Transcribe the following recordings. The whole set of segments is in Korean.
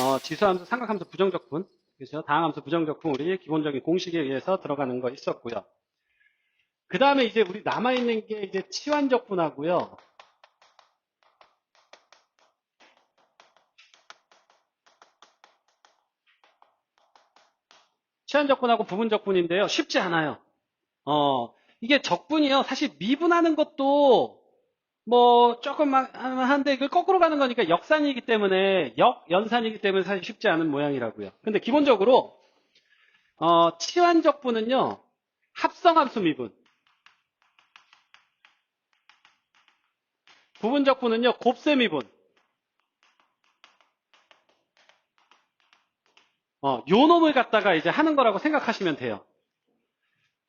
어, 지수함수, 삼각함수 부정적분. 그죠? 다항함수 부정적분 우리 기본적인 공식에 의해서 들어가는 거 있었고요. 그 다음에 이제 우리 남아있는 게 이제 치환적분하고요. 치환적분하고 부분적분인데요. 쉽지 않아요. 어, 이게 적분이요. 사실 미분하는 것도 뭐 조금만 한데 이걸 거꾸로 가는 거니까 역산이기 때문에 역 연산이기 때문에 사실 쉽지 않은 모양이라고요. 근데 기본적으로 어, 치환적분은요. 합성함수 미분. 부분적분은요. 곱셈 미분. 어, 요 놈을 갖다가 이제 하는 거라고 생각하시면 돼요.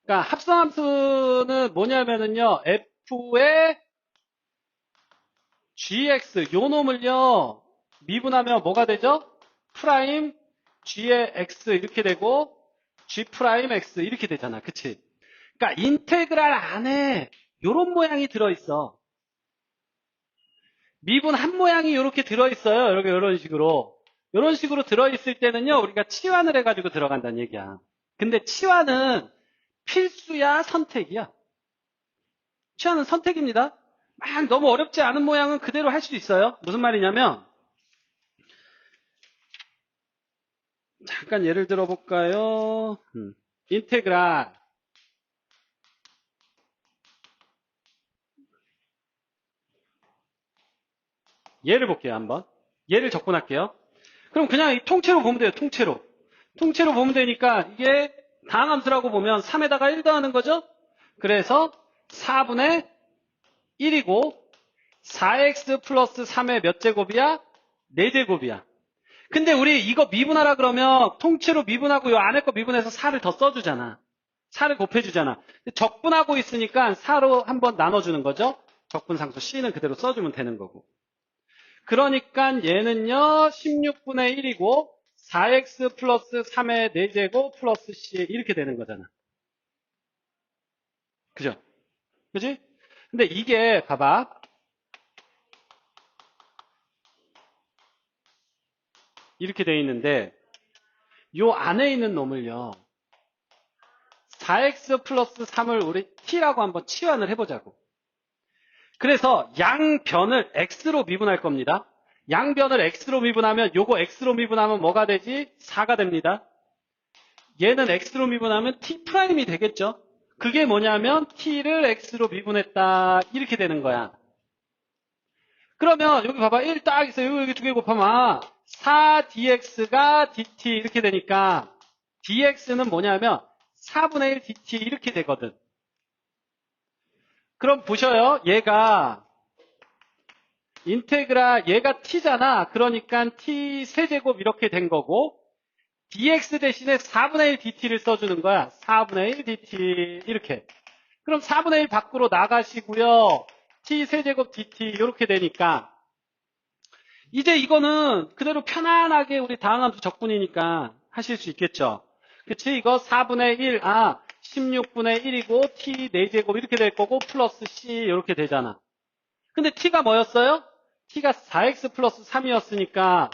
그러니까 합성함수는 뭐냐면은요. f의 gx 요 놈을요. 미분하면 뭐가 되죠? 프라임 g의 x 이렇게 되고 g 프라임 x 이렇게 되잖아. 그치? 그러니까 인테그랄 안에 요런 모양이 들어있어. 미분 한 모양이 이렇게 들어있어요. 이렇게 이런 식으로. 이런 식으로 들어있을 때는요, 우리가 치환을 해가지고 들어간다는 얘기야. 근데 치환은 필수야, 선택이야? 치환은 선택입니다. 막 너무 어렵지 않은 모양은 그대로 할수 있어요. 무슨 말이냐면, 잠깐 예를 들어 볼까요? 음, 인테그랄. 예를 볼게요, 한번. 예를 접근할게요. 그럼 그냥 이 통째로 보면 돼요, 통째로. 통째로 보면 되니까 이게 다항함수라고 보면 3에다가 1 더하는 거죠? 그래서 4분의 1이고 4x 플러스 3의 몇 제곱이야? 4제곱이야. 근데 우리 이거 미분하라 그러면 통째로 미분하고 요 안에 거 미분해서 4를 더 써주잖아. 4를 곱해주잖아. 적분하고 있으니까 4로 한번 나눠주는 거죠? 적분상수 C는 그대로 써주면 되는 거고. 그러니까 얘는요 16분의 1이고 4x 플러스 3의 4제곱 플러스 c 이렇게 되는 거잖아. 그죠? 그지? 근데 이게 봐봐. 이렇게 돼 있는데 요 안에 있는 놈을요 4x 플러스 3을 우리 t라고 한번 치환을 해보자고. 그래서 양변을 x로 미분할 겁니다. 양변을 x로 미분하면 요거 x로 미분하면 뭐가 되지? 4가 됩니다. 얘는 x로 미분하면 t'이 되겠죠. 그게 뭐냐면 t를 x로 미분했다 이렇게 되는 거야. 그러면 여기 봐봐 1 딱 있어요. 여기 두 개 곱하면 아, 4dx가 dt 이렇게 되니까 dx는 뭐냐면 4분의 1 dt 이렇게 되거든. 그럼 보셔요. 얘가 인테그라 얘가 t잖아. 그러니까 t 세제곱 이렇게 된 거고 dx 대신에 4분의 1 dt를 써주는 거야. 4분의 1 dt 이렇게. 그럼 4분의 1 밖으로 나가시고요. t 세제곱 dt 이렇게 되니까 이제 이거는 그대로 편안하게 우리 다항함수 적분이니까 하실 수 있겠죠. 그치? 이거 4분의 1, 아, 16분의 1이고 t 4제곱 이렇게 될 거고 플러스 c 이렇게 되잖아. 근데 t가 뭐였어요? t가 4x 플러스 3이었으니까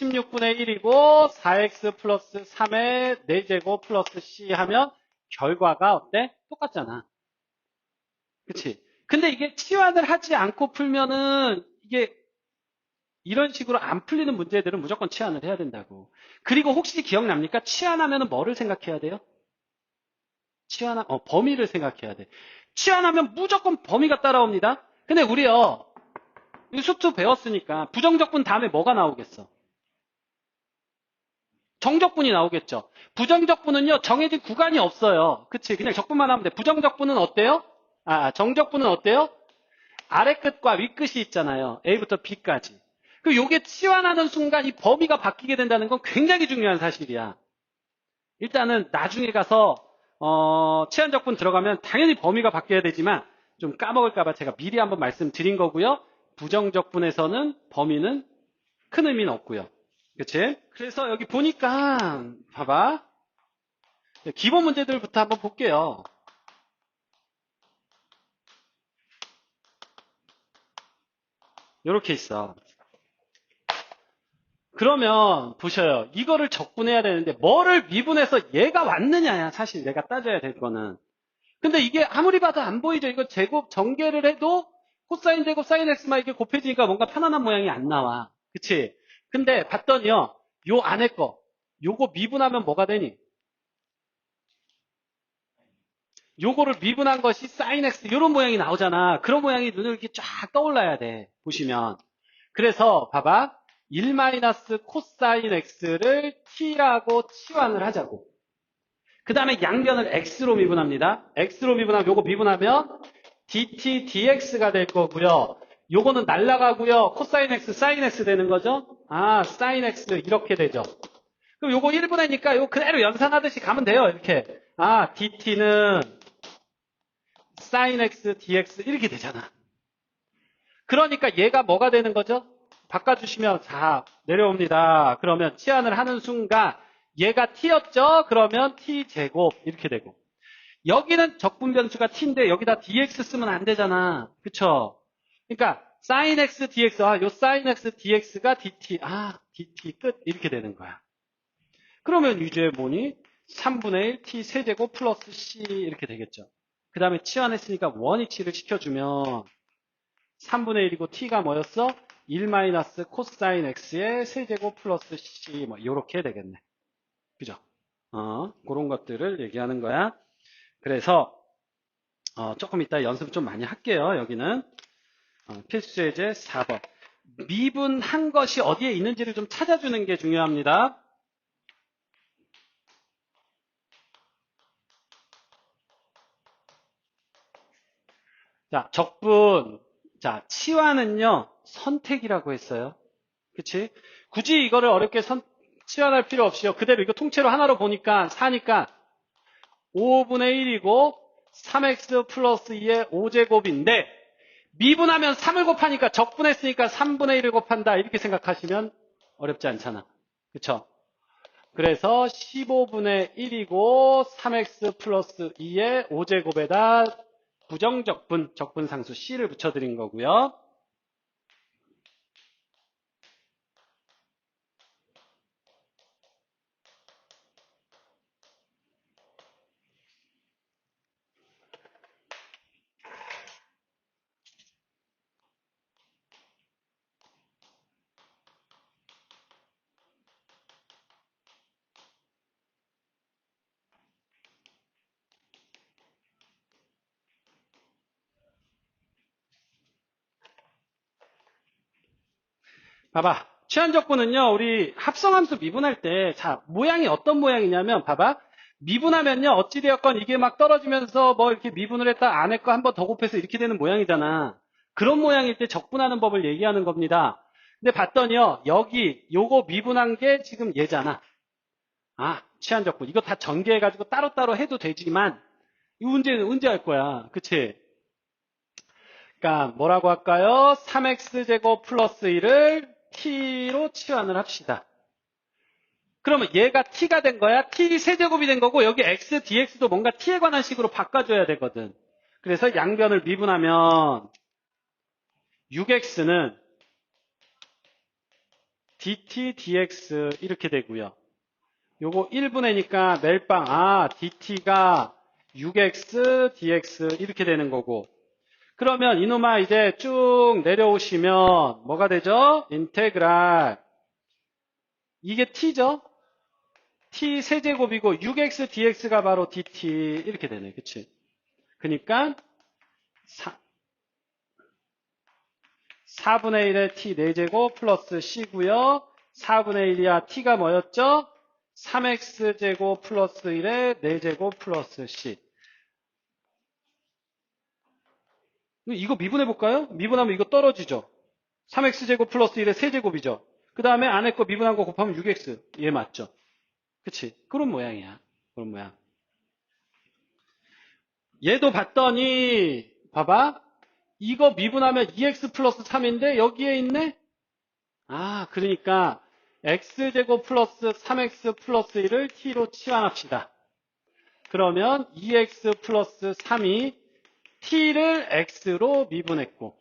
16분의 1이고 4x 플러스 3의 4제곱 플러스 c 하면 결과가 어때? 똑같잖아. 그치? 근데 이게 치환을 하지 않고 풀면은 이게 이런 식으로 안 풀리는 문제들은 무조건 치환을 해야 된다고. 그리고 혹시 기억납니까? 치환하면 뭐를 생각해야 돼요? 치환하, 어, 범위를 생각해야 돼. 치환하면 무조건 범위가 따라옵니다. 근데 우리요, 이 수트 배웠으니까 부정적분 다음에 뭐가 나오겠어? 정적분이 나오겠죠. 부정적분은요, 정해진 구간이 없어요. 그치? 그냥 적분만 하면 돼. 부정적분은 어때요? 아, 정적분은 어때요? 아래 끝과 위 끝이 있잖아요. A부터 B까지. 그 요게 치환하는 순간 이 범위가 바뀌게 된다는 건 굉장히 중요한 사실이야. 일단은 나중에 가서 어, 치환적분 들어가면 당연히 범위가 바뀌어야 되지만 좀 까먹을까봐 제가 미리 한번 말씀드린 거고요. 부정적분에서는 범위는 큰 의미는 없고요. 그치? 그래서 여기 보니까 봐봐. 기본 문제들부터 한번 볼게요. 이렇게 있어. 그러면 보셔요. 이거를 적분해야 되는데 뭐를 미분해서 얘가 왔느냐야 사실 내가 따져야 될 거는. 근데 이게 아무리 봐도 안 보이죠. 이거 제곱 전개를 해도 코사인 제곱 사인 x만 이렇게 곱해지니까 뭔가 편안한 모양이 안 나와. 그치? 근데 봤더니요. 요 안에 거 요거 미분하면 뭐가 되니? 요거를 미분한 것이 sin x 이런 모양이 나오잖아. 그런 모양이 눈을 이렇게 쫙 떠올라야 돼. 보시면. 그래서 봐봐. 1 마이너스 코사인 x를 t라고 치환을 하자고. 그 다음에 양변을 x로 미분합니다. x로 미분하면 요거 미분하면 dt dx가 될 거고요. 요거는 날라가고요. 코사인 x, 사인 x 되는 거죠. 아, 사인 x 이렇게 되죠. 그럼 요거 1분의니까 요거 그대로 연산하듯이 가면 돼요. 이렇게. 아, dt는 sin x dx 이렇게 되잖아. 그러니까 얘가 뭐가 되는 거죠? 바꿔주시면 자 내려옵니다. 그러면 치환을 하는 순간 얘가 t였죠? 그러면 t제곱 이렇게 되고 여기는 적분 변수가 t인데 여기다 dx 쓰면 안 되잖아. 그쵸? 그러니까 sin x dx 아, 요 sin x dx가 dt 아 dt 끝 이렇게 되는 거야. 그러면 이제 뭐니? 3분의 1 t 세제곱 플러스 c 이렇게 되겠죠. 그 다음에 치환했으니까 원위치를 시켜주면 3분의 1이고 t가 뭐였어? 1 마이너스 코사인 x의 세제곱 플러스 c 뭐 이렇게 되겠네. 그죠? 어, 그런 것들을 얘기하는 거야. 그래서 어, 조금 이따 연습 좀 많이 할게요. 여기는 어, 필수 예제 4번. 미분한 것이 어디에 있는지를 좀 찾아주는 게 중요합니다. 자, 적분. 자, 치환은요, 선택이라고 했어요. 그치? 굳이 이거를 어렵게 선, 치환할 필요 없이요. 그대로 이거 통째로 하나로 보니까, 사니까, 5분의 1이고, 3x 플러스 2의 5제곱인데, 미분하면 3을 곱하니까 적분했으니까 3분의 1을 곱한다. 이렇게 생각하시면 어렵지 않잖아. 그쵸? 그래서 15분의 1이고, 3x 플러스 2의 5제곱에다 부정적분, 적분상수 C를 붙여드린 거고요. 봐봐. 취한적분은요, 우리 합성함수 미분할 때, 자, 모양이 어떤 모양이냐면, 봐봐. 미분하면요, 어찌되었건 이게 막 떨어지면서 뭐 이렇게 미분을 했다 안에 거한번 더 곱해서 이렇게 되는 모양이잖아. 그런 모양일 때 적분하는 법을 얘기하는 겁니다. 근데 봤더니요, 여기 요거 미분한 게 지금 얘잖아. 아, 취한적분. 이거 다 전개해가지고 따로따로 해도 되지만, 이 문제는 언제 할 거야? 그치? 그러니까 뭐라고 할까요? 3x제곱 플러스 1을 t로 치환을 합시다. 그러면 얘가 t가 된 거야. t 세제곱이 된 거고 여기 x, dx도 뭔가 t에 관한 식으로 바꿔줘야 되거든. 그래서 양변을 미분하면 6x는 dt, dx 이렇게 되고요. 요거 1분의니까 멜빵 아 dt가 6x, dx 이렇게 되는 거고 그러면 이놈아 이제 쭉 내려오시면 뭐가 되죠? 인테그랄 이게 t죠? t 세제곱이고 6x dx가 바로 dt 이렇게 되네 그치? 그러니까 4, 4분의 1의 t 4제곱 플러스 c고요 4분의 1이야 t가 뭐였죠? 3x제곱 플러스 1의 4제곱 플러스 c 이거 미분해볼까요? 미분하면 이거 떨어지죠. 3x제곱 플러스 1의 세제곱이죠. 그 다음에 안에 거 미분한 거 곱하면 6x. 얘 맞죠? 그치? 그런 모양이야. 그런 모양. 얘도 봤더니, 봐봐. 이거 미분하면 2x 플러스 3인데 여기에 있네? 아, 그러니까 x제곱 플러스 3x 플러스 1을 t로 치환합시다. 그러면 2x 플러스 3이 t를 x로 미분했고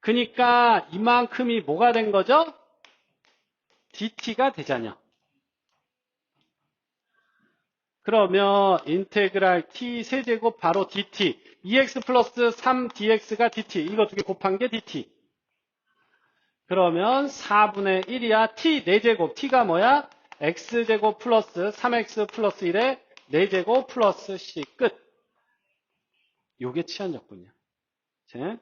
그러니까 이만큼이 뭐가 된 거죠? dt가 되잖여. 그러면 인테그랄 t 세제곱 바로 dt 2x 플러스 3dx가 dt 이거 두 개 곱한 게 dt 그러면 4분의 1이야 t 4제곱 t가 뭐야? x제곱 플러스 3x 플러스 1에 4제곱 플러스 c 끝 요게 치환 적분이야. 제